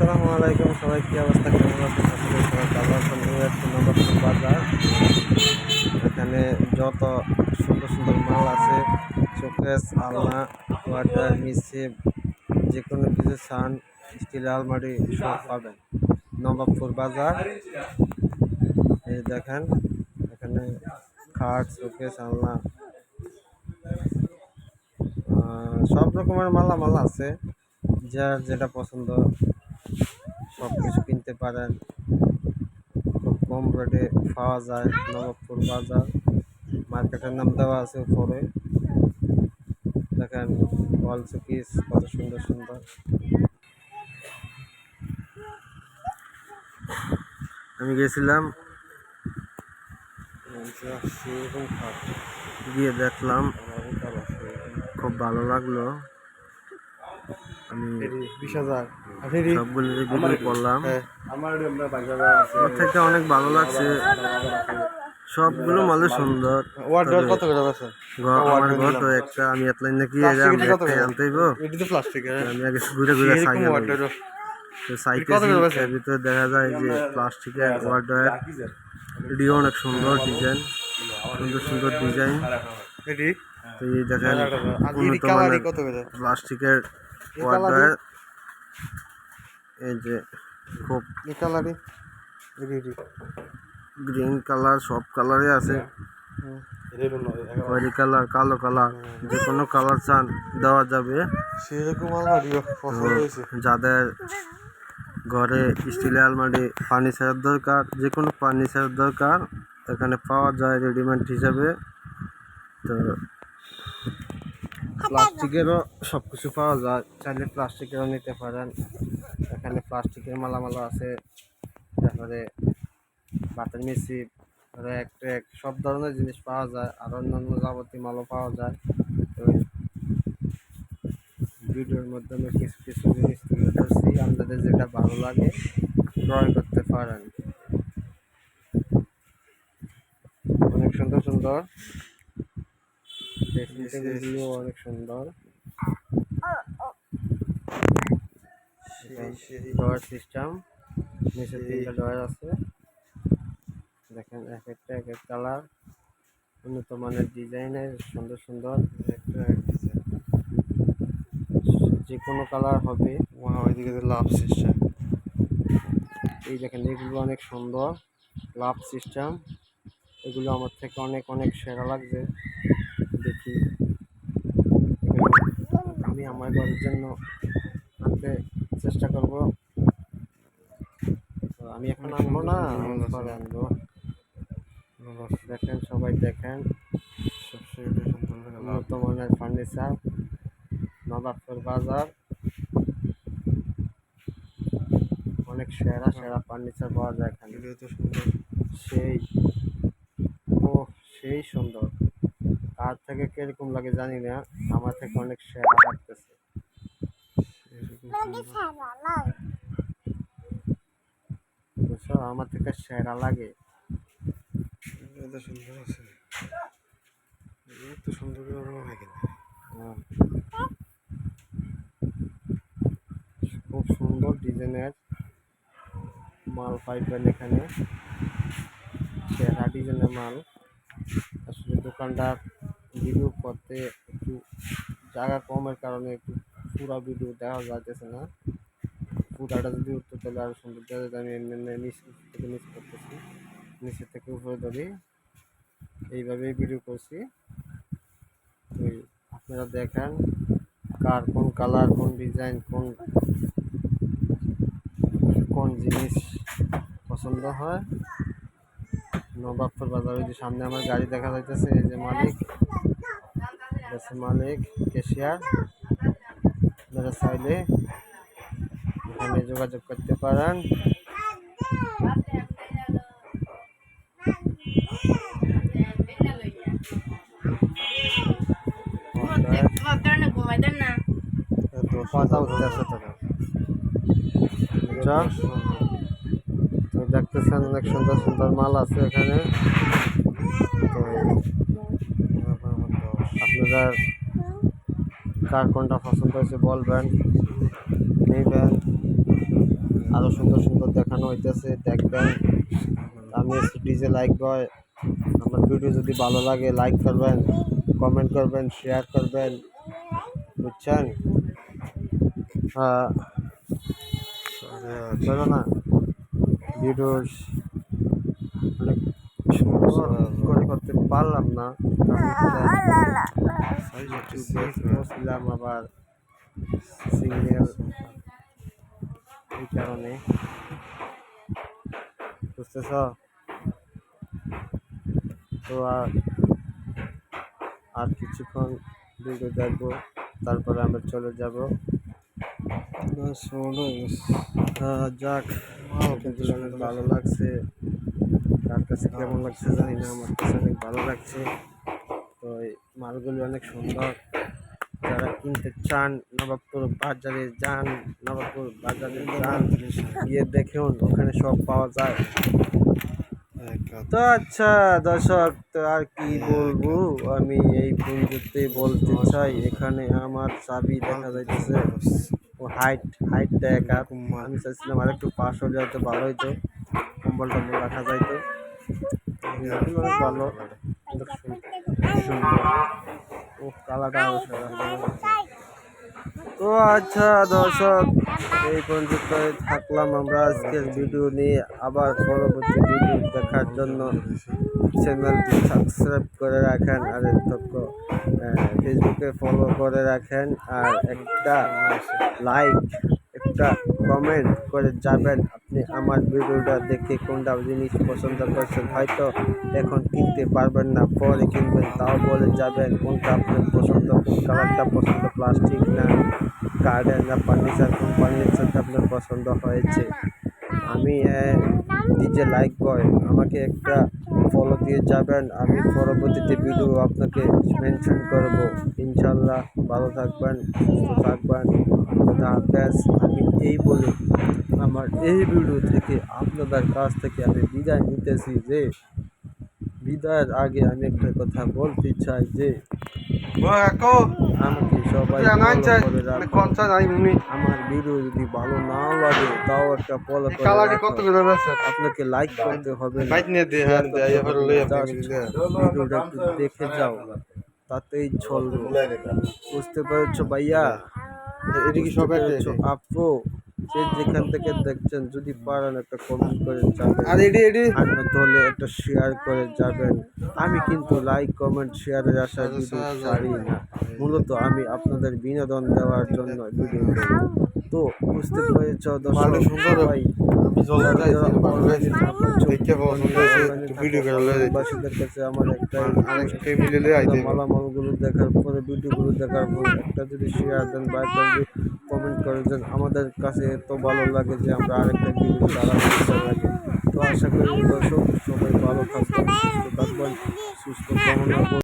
আসসালামু আলাইকুম, সবাই কি অবস্থা? কেমন আছেন? হচ্ছে বাজার। এখানে যত সুন্দর সুন্দর মাল আছে, শোকেস, আলনা, ওয়াটার, মিসে যে কোনো কিছু সান স্টিল, আলমারি সব পাবেন। নবাবপুর বাজার। এই দেখেন, এখানে খাট, শোকেস, আলনা সব রকমের মালামাল আছে। যার যেটা পছন্দ সব কিছু কিনতে পারেন। খুব কম রেটে পাওয়া যায়, নবাবপুর বাজার। মার্কেটের নাম দেওয়া আছে উপরে। দেখেন ওয়াল শোপিস কত সুন্দর সুন্দর। আমি গেছিলাম, গিয়ে দেখলাম, খুব ভালো লাগল। আমি বিশ হাজার। সবগুলো ভিডিও করলাম। আমার আমার থেকে অনেক ভালো লাগছে। সবগুলো মালে সুন্দর। ওয়ার্ডার তবে কত করে আছে? আমার ঘর তো একটা আমি এতলাই নাকি প্লাস্টিকের আমি কত একটাই করে? আনতে হইব। এটি তো প্লাস্টিকের আমি আগে ঘুরে ঘুরে সাইকেল তো সাইকেল ভিতরে দেখা যায় যে প্লাস্টিকের ওয়ার্ডার এটিও অনেক সুন্দর ডিজাইন সুন্দর সুন্দর ডিজাইন এটি? তো এই দেখেন উন্নত মানের প্লাস্টিকের কালারের? এই যে খুব এই কালারি গ্রিন কালার সব কালারে আছে। খয়েরি কালার কালো কালার যে কোনো কালার চান দেওয়া যাবে। সেরকম আলমারি যাদের ঘরে স্টিলের আলমারি ফার্নিচার দরকার যে কোনো ফার্নিচার দরকার এখানে পাওয়া যায় রেডিমেড হিসাবে। তো প্লাস্টিকেরও সব কিছু পাওয়া যায়। চাইলে প্লাস্টিকেরও নিতে পারেন। এখানে প্লাস্টিকের মালামালা আছে। তারপরে বাতের মিশি র্যাক, ট্যাক, সব ধরনের জিনিস পাওয়া যায়। আর অন্যান্য যাবতীয় মালও পাওয়া যায়। ভিডিওর মাধ্যমে কিছু কিছু জিনিস তুলে ধরছি। আপনাদের যেটা ভালো লাগে ক্রয় করতে পারেন। অনেক সুন্দর সুন্দর। অনেক সুন্দর। ডয়ার সিস্টেম নিচে তিনটা ডয়ার আছে। দেখেন এক একটা এক এক কালার উন্নত মানের ডিজাইনের সুন্দর সুন্দর একটা এক যে কোনো কালার হবে। ওয়াও এদিকে লাভ সিস্টেম এই দেখেন এগুলো অনেক সুন্দর। লাভ সিস্টেম এগুলো আমার থেকে অনেক অনেক সেরা লাগছে। দেখি। আমি আমার ঘরের জন্য আনতে চেষ্টা করব। তো আমি এখন আনব না আমি পরে আনব। দেখেন সবাই দেখেন। উন্নত মানের ফার্নিচার নবাবপুর বাজার। অনেক সেরা সেরা ফার্নিচার পাওয়া যায় এখানে। তো সুন্দর। সেই ও সেই সুন্দর। কার থেকে কীরকম লাগে জানি না আমার থেকে অনেক সেরা লাগতেছে। বুঝছ? আমার থেকে সেরা লাগে। এগুলো তো সুন্দর আছে। এগুলো সুন্দর করে ওরকম হয় কিনা হ্যাঁ। খুব সুন্দর ডিজাইনের মাল পাইবেন এখানে। সেরা ডিজাইনের মাল। আসলে দোকানদার ভিডিও করতে একটু জায়গা কমের কারণে একটু পুরো ভিডিও দেওয়া যাইতেছে না। পুরাটা যদি উঠতে তাহলে আরও সুন্দর। দেখা। আমি এমনি থেকে নিচ করতেছি, নিচের থেকে উপরে ধরি। এইভাবেই ভিডিও করছি। আপনারা দেখেন কার কোন কালার কোন ডিজাইন কোন কোন জিনিস পছন্দ হয়। নবাবপুর বাজার ওই যে সামনে আমার গাড়ি দেখা যাইতেছে, এই যে মালিক। হচ্ছে মালিক কেশিয়ার আপনারা চাইলে এখানে যোগাযোগ করতে পারেন কথা উঠতে আসে টাকা বুঝছ? তো দেখতেছেন অনেক সুন্দর সুন্দর মাল আছে এখানে তো আপনাদের কার কোনটা পছন্দ হয়েছে বলবেন। নেবেন। আরও সুন্দর সুন্দর দেখানো হইতেছে, দেখবেন। আমি ডিজে লাইক বয়, আমার ভিডিও যদি ভালো লাগে, লাইক করবেন, কমেন্ট করবেন, শেয়ার করবেন। বুঝছেন? হ্যাঁ। চলো না। ভিডিও অনেক সুন্দর করে করতে পারলাম না। সাইজ আবার সিঙ্গেল এই কারণে বুঝতেছ তো আর আর কিছুক্ষণ ভিডিও দেখব তারপরে আমরা চলে যাব যাক ভালো লাগছে। কার কাছে কেমন লাগছে জানি না আমার কাছে অনেক ভালো লাগছে। তো মালগুলি অনেক সুন্দর। যারা কিনতে চান নবাবপুর বাজারে যান নবাবপুর বাজারে যান গিয়ে দেখুন ওখানে সব পাওয়া যায়। তো আচ্ছা দর্শক তো আর কি বলব? আমি এই পর্যন্তই বলতে চাই এখানে আমার চাবি দেখা যাইতেছে। ও হাইট হাইটটা একা আমি চাইছিলাম আর একটু পাশ হলে হয়তো ভালো হইতো। কম্বল টম্বল রাখা এগুলো অনেক ভালো। ও কালাটা তো আচ্ছা দর্শক, এই পর্যন্ত থাকলাম আমরা আজকের ভিডিও নিয়ে। আবার পরবর্তী ভিডিও দেখার জন্য চ্যানেলটি সাবস্ক্রাইব করে রাখেন আর ফেসবুকে ফলো করে রাখেন। আর একটা লাইক একটা কমেন্ট করে যাবেন। আপনি আমার ভিডিওটা দেখে কোনটা জিনিস পছন্দ করছেন, হয়তো এখন কিনতে পারবেন না, পরে কিনবেন, তাও বলে যাবেন কোনটা আপনার পছন্দ, কোন কালারটা পছন্দ, প্লাস্টিক না গার্ডেন না ফার্নিচার, কোন ফার্নিচারটা আপনার পছন্দ হয়েছে। আমি নিজে লাইক বয় আমাকে একটা ফলো দিয়ে যাবেন। আমি পরবর্তীতে ভিডিও আপনাকে মেনশন করব। ইনশাল্লাহ ভালো থাকবেন, সুস্থ থাকবেন। খোদা হাফেজ। আমি এই বলে আমার এই ভিডিও থেকে আপনাদের কাছ থেকে আমি বিদায় নিতেছি যে, বিদায়ের আগে আমি একটা কথা বলতে চাই যে আমাকে সবাই উনি। আমার ভিডিও যদি ভালো না লাগে তাও একটা ফলো আপনাকে লাইক করতে হবে হ্যাঁ ভিডিওটা একটু দেখে যাও তাতেই চলবে। বুঝতে পারছ? ভাইয়া? এদিকে সবাই আপু? যে যেখান থেকে দেখছেন যদি পারেন একটা কমেন্ট করে যাবেন আর এডি এডি। আর হলে একটা শেয়ার করে যাবেন আমি কিন্তু লাইক কমেন্ট শেয়ারের আশা ভিডিও ছাড়ি না। মূলত আমি আপনাদের বিনোদন দেওয়ার জন্য ভিডিও করি। তো বুঝতে পেরেছ ভালো দর্শক সুন্দর ভাই মালামালগুলো দেখার পরে ভিডিওগুলো দেখার পরে একটা যদি শেয়ার দেন বা একটা যদি কমেন্ট করে যে আমাদের কাছে এত ভালো লাগে যে আমরা আরেকটা দাঁড়াতে ইচ্ছা লাগে তো আশা করি সবাই ভালো থাকবেন, সুস্থ থাকবেন, সুস্থ কামনা।